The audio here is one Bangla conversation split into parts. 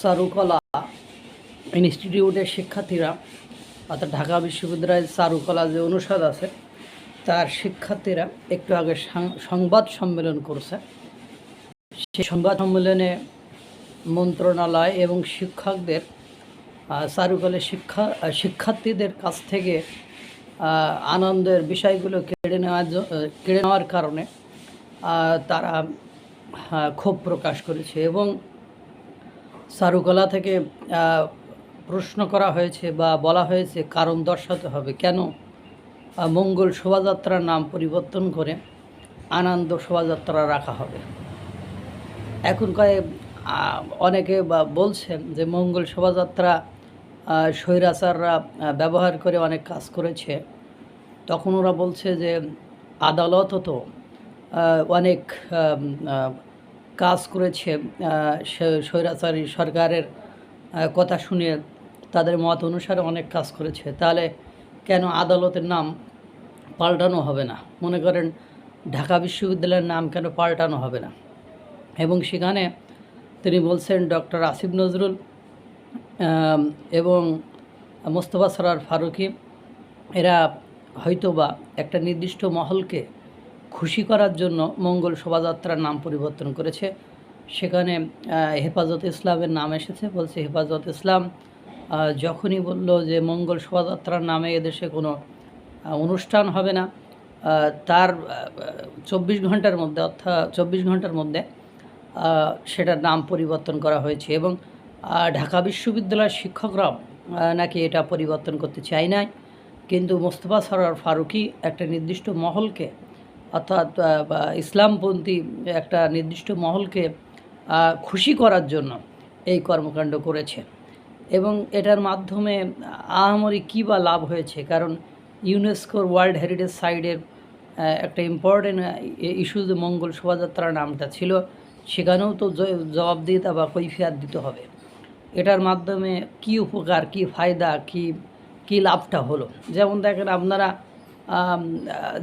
চারুকলা ইনস্টিটিউটের শিক্ষার্থীরা, অর্থাৎ ঢাকা বিশ্ববিদ্যালয়ের চারুকলা যে অনুষদ আছে, তার শিক্ষার্থীরা একটু আগে সংবাদ সম্মেলন করছে। সেই সংবাদ সম্মেলনে মন্ত্রণালয় এবং শিক্ষকদের চারুকলের শিক্ষা, শিক্ষার্থীদের কাছ থেকে আনন্দের বিষয়গুলো কেড়ে নেওয়ার কেড়ে নেওয়ার কারণে তারা ক্ষোভ প্রকাশ করেছে এবং চারুকলা থেকে প্রশ্ন করা হয়েছে বা বলা হয়েছে কারণ দর্শাতে হবে। কেন? মঙ্গল শোভাযাত্রার নাম পরিবর্তন করে আনন্দ শোভাযাত্রা রাখা হবে। এখন কয়ে অনেকে বলছেন যে মঙ্গল শোভাযাত্রা স্বৈরাচাররা ব্যবহার করে অনেক কাজ করেছে। তখন ওরা বলছে যে আদালত তো অনেক কাজ করেছে স্বৈরাচারী সরকারের কথা শুনে তাদের মত অনুসারে অনেক কাজ করেছে। তাহলে কেন আদালতের নাম পাল্টানো হবে না? মনে করেন ঢাকা বিশ্ববিদ্যালয়ের নাম কেন পাল্টানো হবে না? এবং সেখানে তিনি বলছেন ডক্টর আসিফ নজরুল এবং মোস্তফা সরার ফারুকি, এরা হয়তোবা একটা নির্দিষ্ট মহলকে খুশি করার জন্য মঙ্গল শোভাযাত্রার নাম পরিবর্তন করেছে। সেখানে হেফাজত ইসলামের নাম এসেছে। বলছে, হেফাজত ইসলাম যখনই বলল যে মঙ্গল শোভাযাত্রার নামে এদেশে কোনো অনুষ্ঠান হবে না তার চব্বিশ ঘণ্টার মধ্যে অর্থাৎ চব্বিশ ঘণ্টার মধ্যে সেটার নাম পরিবর্তন করা হয়েছে এবং ঢাকা বিশ্ববিদ্যালয়ের শিক্ষকরাও নাকি এটা পরিবর্তন করতে চায় নাই। কিন্তু মোস্তফা সরার ফারুকি একটা নির্দিষ্ট মহলকে অর্থাৎ ইসলামপন্থী একটা নির্দিষ্ট মহলকে খুশি করার জন্য এই কর্মকাণ্ড করেছে। এবং এটার মাধ্যমে আহামরি কী বা লাভ হয়েছে? কারণ ইউনেস্কোর ওয়ার্ল্ড হেরিটেজ সাইডের একটা ইম্পর্টেন্ট ইস্যু যে মঙ্গল শোভাযাত্রার নামটা ছিল, সেখানেও তো জবাবদিহিতা বা কৈফিয়াত দিতে হবে। এটার মাধ্যমে কি উপকার, কি ফায়দা, কি কি লাভটা হলো? যেমন দেখেন আপনারা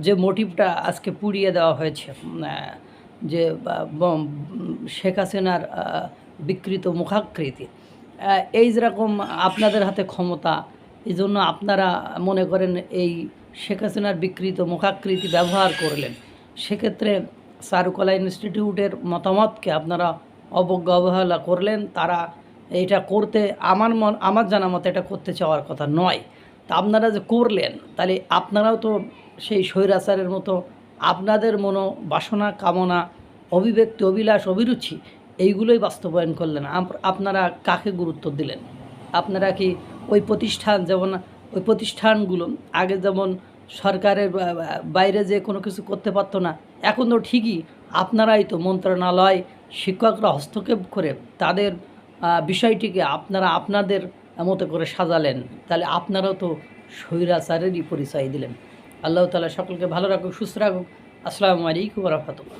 যে মোটিভটা আজকে পুড়িয়ে দেওয়া হয়েছে যে শেখ হাসিনার বিকৃত মুখাকৃতি এই যেরকম আপনাদের হাতে ক্ষমতা, এই জন্য আপনারা মনে করেন এই শেখ হাসিনার বিকৃত মুখাকৃতি ব্যবহার করলেন, সেক্ষেত্রে চারুকলা ইনস্টিটিউটের মতামতকে আপনারা অবজ্ঞা, অবহেলা করলেন, তারা এটা করতে আমার মন, আমার জানা মতে এটা করতে চাওয়ার কথা নয়। তা আপনারা যে করলেন, তাহলে আপনারাও তো সেই স্বৈরাচারের মতো আপনাদের মনো বাসনা, কামনা, অভিব্যক্তি, অভিলাষ, অভিরুচি, এইগুলোই বাস্তবায়ন করলেন। আপনারা কাকে গুরুত্ব দিলেন? আপনারা কি ওই প্রতিষ্ঠান যেমন, ওই প্রতিষ্ঠানগুলো আগে যেমন সরকারের বাইরে যে কোনো কিছু করতে পারতো না, এখন তো ঠিকই আপনারাই তো মন্ত্রণালয়, শিক্ষকরা হস্তক্ষেপ করে তাদের বিষয়টিকে আপনারা, আপনাদের মতো করে সাজালেন। তাহলে আপনারাও তো স্বৈরাচারেরই পরিচয় দিলেন। আল্লাহ তালা সকলকে ভালো রাখুক, সুস্থ রাখুক। আসসালামু আলাইকুম রহমতুল্লাহ।